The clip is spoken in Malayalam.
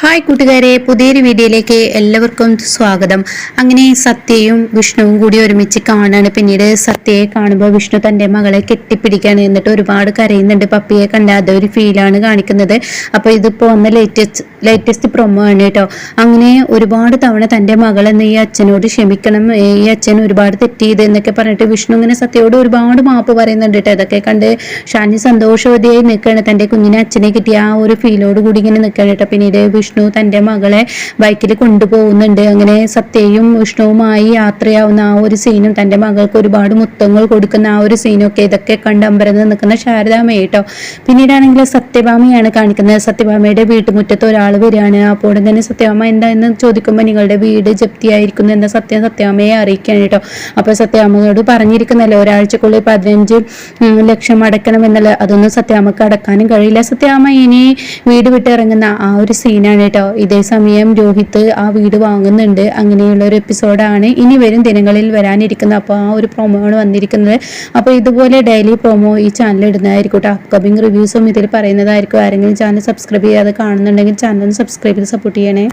ഹായ് കൂട്ടുകാരെ പുതിയൊരു വീഡിയോയിലേക്ക് എല്ലാവർക്കും സ്വാഗതം. അങ്ങനെ സത്യയും വിഷ്ണുവും കൂടി ഒരുമിച്ച് കാണാണ്. പിന്നീട് സത്യയെ കാണുമ്പോൾ വിഷ്ണു തന്റെ മകളെ കെട്ടിപ്പിടിക്കുകയാണ് എന്നിട്ട് ഒരുപാട് കരയുന്നുണ്ട്. പപ്പിയെ കണ്ടാതെ ഒരു ഫീലാണ് കാണിക്കുന്നത്. അപ്പോൾ ഇതിപ്പോൾ വന്ന ലേറ്റസ്റ്റ് ലേറ്റസ്റ്റ് പ്രൊമോ ആണ് കേട്ടോ. അങ്ങനെ ഒരുപാട് തവണ തന്റെ മകളെന്ന് ഈ അച്ഛനോട് ക്ഷമിക്കണം ഈ അച്ഛൻ ഒരുപാട് തെറ്റിയത് എന്നൊക്കെ പറഞ്ഞിട്ട് വിഷ്ണു ഇങ്ങനെ സത്യയോട് ഒരുപാട് മാപ്പ് പറയുന്നുണ്ട് കേട്ടോ. അതൊക്കെ കണ്ട് ഷാനി സന്തോഷവതിയായി നിൽക്കുകയാണ്. തന്റെ കുഞ്ഞിനെ അച്ഛനെ കിട്ടിയ ആ ഒരു ഫീലോട് കൂടി ഇങ്ങനെ നിൽക്കുകയാണ് കേട്ടോ. പിന്നീട് വിഷ്ണു തന്റെ മകളെ ബൈക്കിൽ കൊണ്ടുപോകുന്നുണ്ട്. അങ്ങനെ സത്യയും വിഷ്ണുവുമായി യാത്രയാവുന്ന ആ ഒരു സീനും തന്റെ മകൾക്ക് ഒരുപാട് മുത്തങ്ങൾ കൊടുക്കുന്ന ആ ഒരു സീനും ഒക്കെ ഇതൊക്കെ കണ്ട് അമ്പരന്ന് നിൽക്കുന്ന ശാരദാമ്മ കേട്ടോ പിന്നീടാണെങ്കിൽ സത്യഭാമയാണ് കാണിക്കുന്നത്. സത്യഭാമയുടെ വീട്ടുമുറ്റത്ത് ഒരാൾ വരികയാണ്. അപ്പോൾ തന്നെ സത്യഭാമ എന്താണെന്ന് ചോദിക്കുമ്പോൾ നിങ്ങളുടെ വീട് ജപ്തിയായിരിക്കുന്നു എന്ന സത്യം സത്യാമയെ അറിയിക്കുകയാണ് കേട്ടോ അപ്പോൾ സത്യാമയോട് പറഞ്ഞിരിക്കുന്നല്ലോ ഒരാഴ്ചക്കുള്ളിൽ പതിനഞ്ച് ലക്ഷം അടക്കണം എന്നല്ല അതൊന്നും സത്യാമക്ക് അടക്കാനും കഴിയില്ല. സത്യാമ ഇനി വീട് വിട്ടിറങ്ങുന്ന ആ ഒരു സീനാണ് കേട്ടോ ഇതേ സമയം രോഹിത്ത് ആ വീട് വാങ്ങുന്നുണ്ട്. അങ്ങനെയുള്ള ഒരു എപ്പിസോഡാണ് ഇനി വരും ദിനങ്ങളിൽ വരാനിരിക്കുന്നത്. അപ്പോൾ ആ ഒരു പ്രൊമോ ആണ് വന്നിരിക്കുന്നത്. അപ്പോൾ ഇതുപോലെ ഡെയിലി പ്രൊമോ ഈ ചാനൽ ഇടുന്നതായിരിക്കും കേട്ടോ. അപ്കമിങ് റിവ്യൂസും ഇതിൽ പറയുന്നതായിരിക്കും. ആരെങ്കിലും ചാനൽ സബ്സ്ക്രൈബ് ചെയ്യാതെ കാണുന്നുണ്ടെങ്കിൽ ചാനൽ സബ്സ്ക്രൈബ് ചെയ്ത് സപ്പോർട്ട് ചെയ്യണേ.